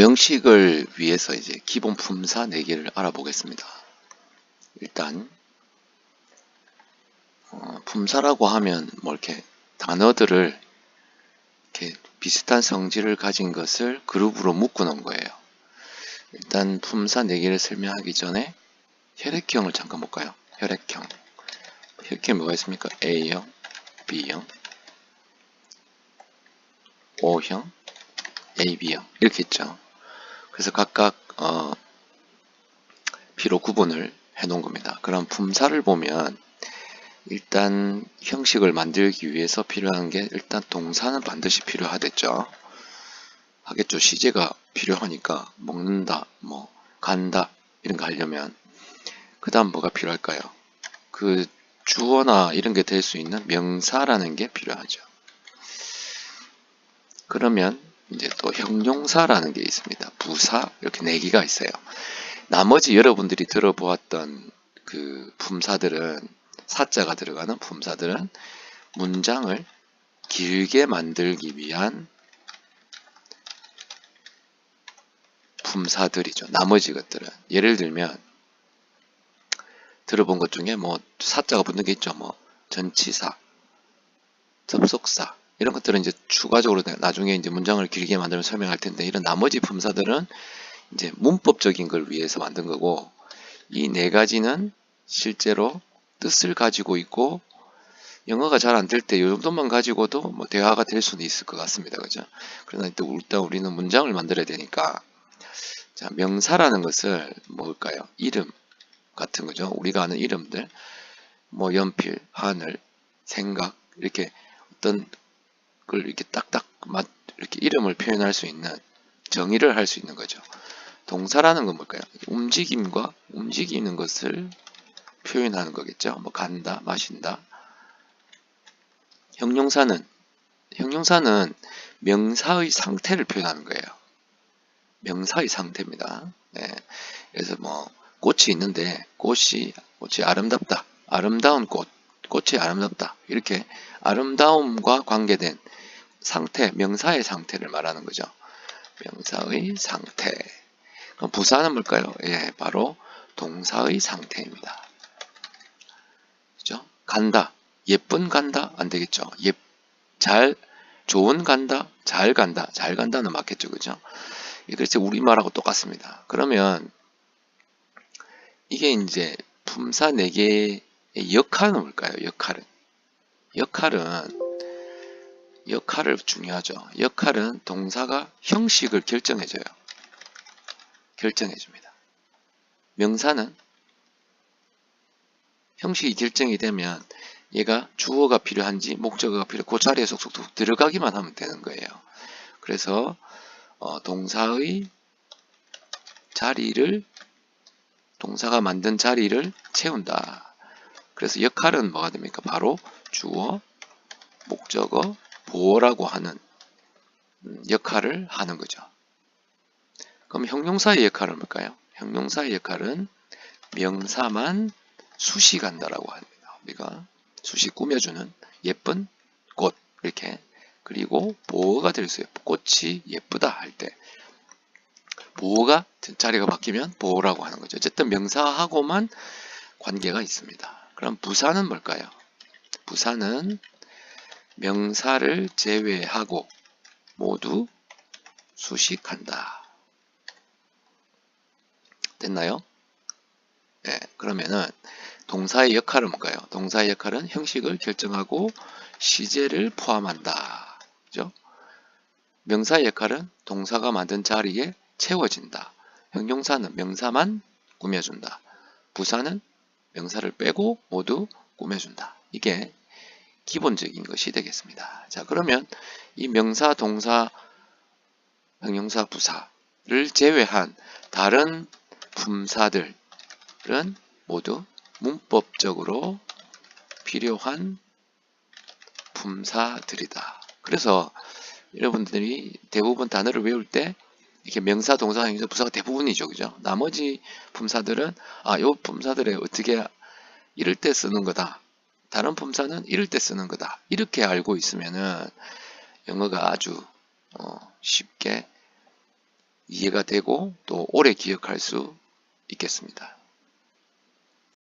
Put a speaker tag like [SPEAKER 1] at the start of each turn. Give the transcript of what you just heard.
[SPEAKER 1] 형식을 위해서 이제 기본 품사 4개를 알아보겠습니다. 일단 어, 품사라고 하면 뭐 이렇게 단어들을 이렇게 비슷한 성질을 가진 것을 그룹으로 묶어 놓은 거예요. 일단 품사 4개를 설명하기 전에 혈액형을 잠깐 볼까요? 혈액형. 혈액형이 뭐가 있습니까? A형, B형, O형, AB형 이렇게 있죠. 그래서 각각 어, 피로 구분을 해 놓은 겁니다. 그럼 품사를 보면 일단 형식을 만들기 위해서 필요한 게 일단 동사는 반드시 필요하겠죠. 하겠죠. 시제가 필요하니까 먹는다, 뭐 간다 이런 거 하려면 그 다음 뭐가 필요할까요? 그 주어나 이런 게 될 수 있는 명사라는 게 필요하죠. 그러면 이제 또 형용사라는 게 있습니다. 부사 이렇게 네 개가 있어요. 나머지 여러분들이 들어보았던 그 품사들은 사자가 들어가는 품사들은 문장을 길게 만들기 위한 품사들이죠. 나머지 것들은 예를 들면 들어본 것 중에 뭐 사자가 붙는 게 있죠. 뭐 전치사, 접속사 이런 것들은 이제 추가적으로 나중에 이제 문장을 길게 만들면 설명할 텐데 이런 나머지 품사들은 이제 문법적인 걸 위해서 만든 거고 이 네 가지는 실제로 뜻을 가지고 있고 영어가 잘 안 될 때 이 정도만 가지고도 뭐 대화가 될 수는 있을 것 같습니다. 그죠? 그러나 일단 우리는 문장을 만들어야 되니까 자, 명사라는 것을 뭘까요? 이름 같은 거죠. 우리가 아는 이름들 뭐 연필, 하늘, 생각 이렇게 어떤 걸 이렇게 딱딱 맞 이렇게 이름을 표현할 수 있는 정의를 할 수 있는 거죠. 동사라는 건 뭘까요? 움직임과 움직이는 것을 표현하는 거겠죠. 뭐 간다, 마신다. 형용사는 형용사는 명사의 상태를 표현하는 거예요. 명사의 상태입니다. 네. 그래서 뭐 꽃이 있는데 꽃이 꽃이 아름답다. 아름다운 꽃. 꽃이 아름답다. 이렇게 아름다움과 관계된 상태, 명사의 상태를 말하는 거죠. 명사의 상태. 부사는 뭘까요? 예, 바로 동사의 상태입니다. 그죠? 간다. 예쁜 간다? 안 되겠죠. 예, 잘, 좋은 간다? 잘 간다. 잘 간다는 맞겠죠. 그죠? 그래서 우리말하고 똑같습니다. 그러면 이게 이제 품사 4개의 역할은 뭘까요? 역할은. 역할은 역할을 중요하죠. 역할은 동사가 형식을 결정해줘요. 결정해줍니다. 명사는 형식이 결정이 되면 얘가 주어가 필요한지 목적어가 필요 그 자리에 속속 들어가기만 하면 되는 거예요. 그래서 어, 동사의 자리를 동사가 만든 자리를 채운다. 그래서 역할은 뭐가 됩니까? 바로 주어, 목적어, 보어라고 하는 음, 역할을 하는 거죠. 그럼 형용사의 역할은 뭘까요? 형용사의 역할은 명사만 수식한다라고 합니다. 우리가 수식 꾸며주는 예쁜 꽃 이렇게 그리고 보어가 될 수 있어요. 꽃이 예쁘다 할 때 보어가 자리가 바뀌면 보어라고 하는 거죠. 어쨌든 명사하고만 관계가 있습니다. 그럼 부사는 뭘까요? 부사는 명사를 제외하고 모두 수식한다. 됐나요? 네, 그러면은 동사의 역할은 뭔가요? 동사의 역할은 형식을 결정하고 시제를 포함한다. 그죠? 명사의 역할은 동사가 만든 자리에 채워진다. 형용사는 명사만 꾸며준다. 부사는 명사를 빼고 모두 꾸며준다. 이게 기본적인 것이 되겠습니다. 자, 그러면 이 명사, 동사, 형용사, 부사를 제외한 다른 품사들은 모두 문법적으로 필요한 품사들이다. 그래서 여러분들이 대부분 단어를 외울 때 이렇게 명사, 동사, 형용사, 부사가 대부분이죠. 그죠? 나머지 품사들은 아, 요 품사들에 어떻게 이럴 때 쓰는 거다. 다른 품사는 이럴 때 쓰는 거다. 이렇게 알고 있으면은 영어가 아주 어, 쉽게 이해가 되고 또 오래 기억할 수 있겠습니다.